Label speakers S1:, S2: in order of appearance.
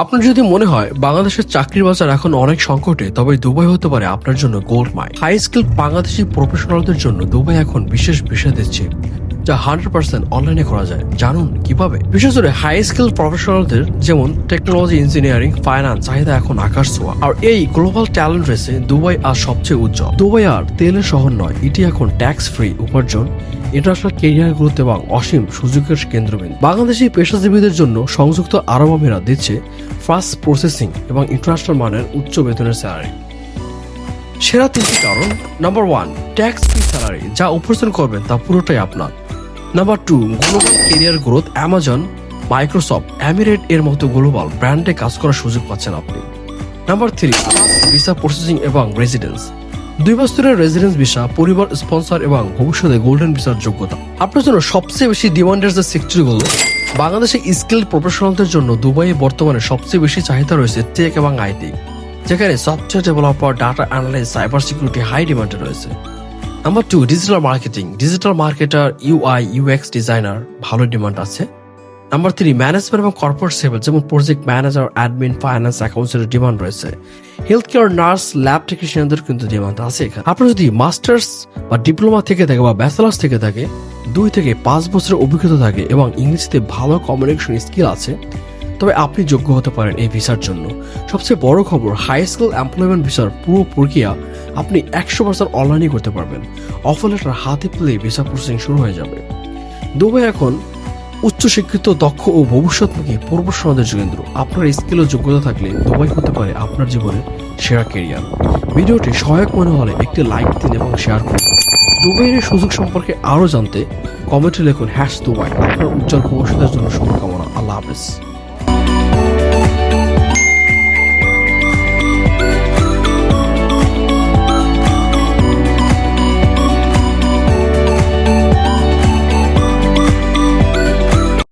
S1: আপনার যদি মনে হয় বাংলাদেশের চাকরির বাজার এখন অনেক সংকটে, তবে দুবাই হতে পারে আপনার জন্য gold mine high skill Bangladeshi প্রফেশনালদের জন্য দুবাই এখন বিশেষ বিষয় দিচ্ছে যা হান্ড্রেড পার্সেন্ট অনলাইনে করা যায়। জানুন কীভাবে? বিশেষ করে হাই স্কিল প্রফেশনালদের যেমন টেকনোলজি ইঞ্জিনিয়ারিং ফাইন্যান্স চাহিদা এখন আকাশ ছোঁয়া। আর এই গ্লোবাল ট্যালেন্ট রেসে দুবাই আর সবচেয়ে উজ্জ্বল। দুবাই আর তেলের শহর নয়, এটি এখন ট্যাক্স ফ্রি উপার্জন। ইন্টারন্যাশনাল কেরিয়ার গ্রোথ এবং অসীম সুযোগের কেন্দ্রবিন্দু। বাংলাদেশি পেশাজীবীদের জন্য সংযুক্ত আরব আমিরাত দিচ্ছে ফাস্ট প্রসেসিং এবং ইন্টারন্যাশনাল মানের উচ্চ বেতনের স্যালারি। সেরা তিনটি কারণ। Number one, tax free salary, যা উপার্জন করবেন তা পুরোটাই আপনার। Number two, global career growth, Amazon, Microsoft Emirate এর মতো গ্লোবাল ব্র্যান্ডে কাজ করার সুযোগ পাচ্ছেন আপনি। নাম্বার থ্রি ভিসা প্রসেসিং এবং রেসিডেন্স। দুই বছরের রেসিডেন্স ভিসা পরিবার স্পন্সর এবং ভবিষ্যতে গোল্ডেন ভিসার যোগ্যতা। আপনার জন্য সবচেয়ে বেশি ডিমান্ডের যে সেক্টরগুলো বাংলাদেশে স্কিল প্রফেশনালদের জন্য দুবাইয়ে বর্তমানে সবচেয়ে বেশি চাহিদা রয়েছে টেক এবং আইটি যেখানে software developer data analyse cyber security high ডিমান্ডে রয়েছে। Number two digital marketing digital marketer UI UX designer ভালো ডিমান্ড আছে। নাম্বার থ্রি ম্যানেজমেন্ট এবং কর্পোরেট সেভেল যেমন প্রজেক্ট ম্যানেজার অ্যাডমিন ফাইন্যান্স অ্যাকাউন্টসের ডিমান্ড রয়েছে। হেলথ কেয়ার নার্স ল্যাব টেকনিশিয়ানদের কিন্তু ডিমান্ড আছে এখানে। আপনার যদি মাস্টার্স বা ডিপ্লোমা থেকে থাকে বা ব্যাচেলার্স থেকে থাকে, দুই থেকে পাঁচ বছরের অভিজ্ঞতা থাকে এবং ইংরেজিতে ভালো কমিউনিকেশন স্কিল আছে, তবে আপনি যোগ্য হতে পারেন এই ভিসার জন্য। সবচেয়ে বড় খবর হাই স্কিল এমপ্লয়মেন্ট ভিসার পুরো প্রক্রিয়া আপনি একশো পার্সেন্ট অনলাইনে করতে পারবেন। অফার লেটার হাতে পেলে ভিসা প্রসেসিং শুরু হয়ে যাবে। দুবাই এখন উচ্চশিক্ষিত, দক্ষ ও ভবিষ্যৎমুখী সমাজের যোগেন্দ্র। আপনার স্কিল ও যোগ্যতা থাকলে দুবাই হতে পারে আপনার জীবনের সেরা কেরিয়ার ভিডিওটি সহায়ক মনে হলে একটি লাইক দিন এবং শেয়ার করুন। দুবাইয়ের সুযোগ সম্পর্কে আরও জানতে কমেন্টে লিখুন হ্যাশ দুবাই। আপনার উজ্জ্বল ভবিষ্যতের জন্য শুভকামনা। আল্লাহ হাফেজ।